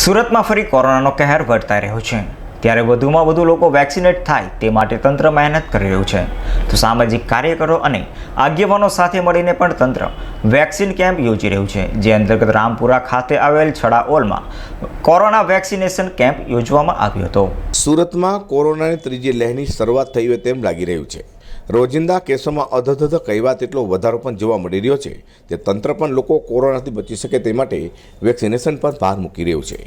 સુરતમાં ફરી કોરોનાનો કહેર વર્તાઈ રહ્યો છે. ત્યારે વધુમાં વધુ લોકો વેક્સિનેટ થાય તે માટે તંત્ર મહેનત કરી રહ્યું છે. તો સામાજિક કાર્યકરો અને આગેવાનો સાથે મળીને પણ તંત્ર વેક્સિન કેમ્પ યોજી રહ્યું છે, જે અંતર્ગત રામપુરા ખાતે આવેલ છડા ઓલમાં કોરોના વેક્સિનેશન કેમ્પ યોજવામાં આવ્યો હતો. સુરતમાં કોરોનાની ત્રીજી લહેરની શરૂઆત થઈ હોય તેમ લાગી રહ્યું છે. રોજિંદા કેસોમાં અધધધ કહેવા તેટલો વધારો પણ જોવા મળી રહ્યો છે તે તંત્ર પણ લોકો કોરોનાથી બચી શકે તે માટે વેક્સિનેશન પર ભાર મૂકી રહ્યું છે.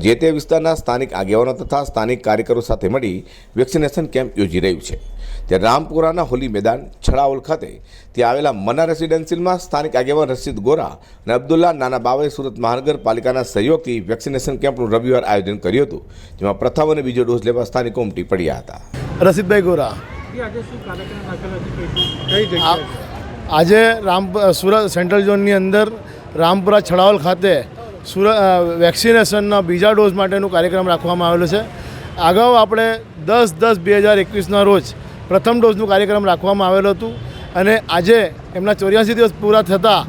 જે તે વિસ્તારના સ્થાનિક આગેવાનો તથા સ્થાનિક કાર્યકરો સાથે મળી વેક્સિનેશન કેમ્પ યોજી રહ્યું છે. ત્યારે રામપુરાના હોલી મેદાન છડાઓલ ખાતે ત્યાં આવેલા મના રેસિડેન્સીમાં સ્થાનિક આગેવાન રશીદ ગોરા અને અબ્દુલ્લા નાના બાવાએ સુરત મહાનગરપાલિકાના સહયોગથી વેક્સિનેશન કેમ્પનું રવિવાર આયોજન કર્યું હતું, જેમાં પ્રથમ અને બીજો ડોઝ લેવા સ્થાનિકો ઉમટી પડ્યા હતા. રસીદભાઈ ગોરા આજે રામ સુરત સેન્ટ્રલ ઝોનની અંદર રામપુરા છડાવલ ખાતે સુરત વેક્સિનેશનના બીજા ડોઝ માટેનું કાર્યક્રમ રાખવામાં આવેલો છે. અગાઉ આપણે દસ દસ બે હજાર એકવીસના રોજ પ્રથમ ડોઝનું કાર્યક્રમ રાખવામાં આવેલું હતું અને આજે એમના ચોર્યાસી દિવસ પૂરા થતાં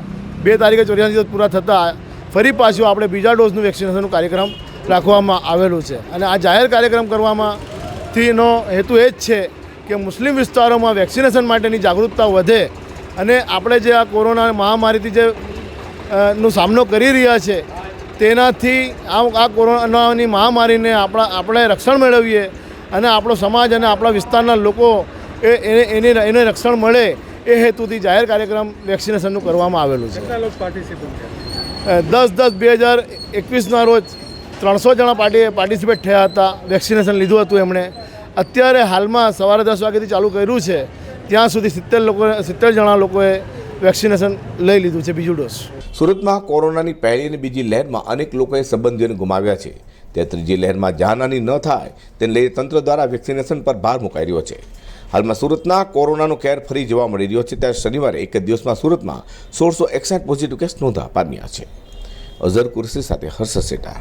બે તારીખે ચોર્યાસી દિવસ પૂરા થતાં ફરી પાછું આપણે બીજા ડોઝનું વેક્સિનેશનનું કાર્યક્રમ રાખવામાં આવેલું છે. અને આ જાહેર કાર્યક્રમ કરવામાં થીનો હેતુ એ જ છે કે મુસ્લિમ વિસ્તારોમાં વેક્સિનેશન માટેની જાગૃતતા વધે અને આપણે જે આ કોરોના મહામારીથી જે નો સામનો કરી રહ્યા છે તેનાથી આ આ કોરોનાની મહામારીને આપણા આપણે રક્ષણ મેળવીએ અને આપણો સમાજ અને આપણા વિસ્તારના લોકો એ એને એને એને રક્ષણ મળે એ હેતુથી જાહેર કાર્યક્રમ વેક્સિનેશનનું કરવામાં આવેલું છે. દસ દસ બે હજાર એકવીસના રોજ ત્રણસો જણા પાર્ટી પાર્ટિસિપેટ થયા હતા વેક્સિનેશન લીધું હતું એમણે. અત્યારે હાલમાં સવારે દસ વાગ્યાથી ચાલુ કર્યું છે, ત્યાં સુધી સિત્તેર લોકો સિત્તેર જણા લોકોએ વેક્સિનેશન લઈ લીધું છે બીજું ડોઝ. સુરતમાં કોરોનાની પહેલી અને બીજી લહેરમાં અનેક લોકોએ સંબંધીઓને ગુમાવ્યા છે. તે ત્રીજી લહેરમાં જાનહાની ન થાય તેને લઈને તંત્ર દ્વારા વેક્સિનેશન પર ભાર મુકાઈ રહ્યો છે. હાલમાં સુરતના કોરોનાનો કેર ફરી જોવા મળી રહ્યો છે. ત્યારે શનિવારે એક જ દિવસમાં સુરતમાં સોળસો એકસઠ પોઝિટિવ કેસ નોંધા પામ્યા છે. અઝર કુરશી સાથે હર્ષ સેટા.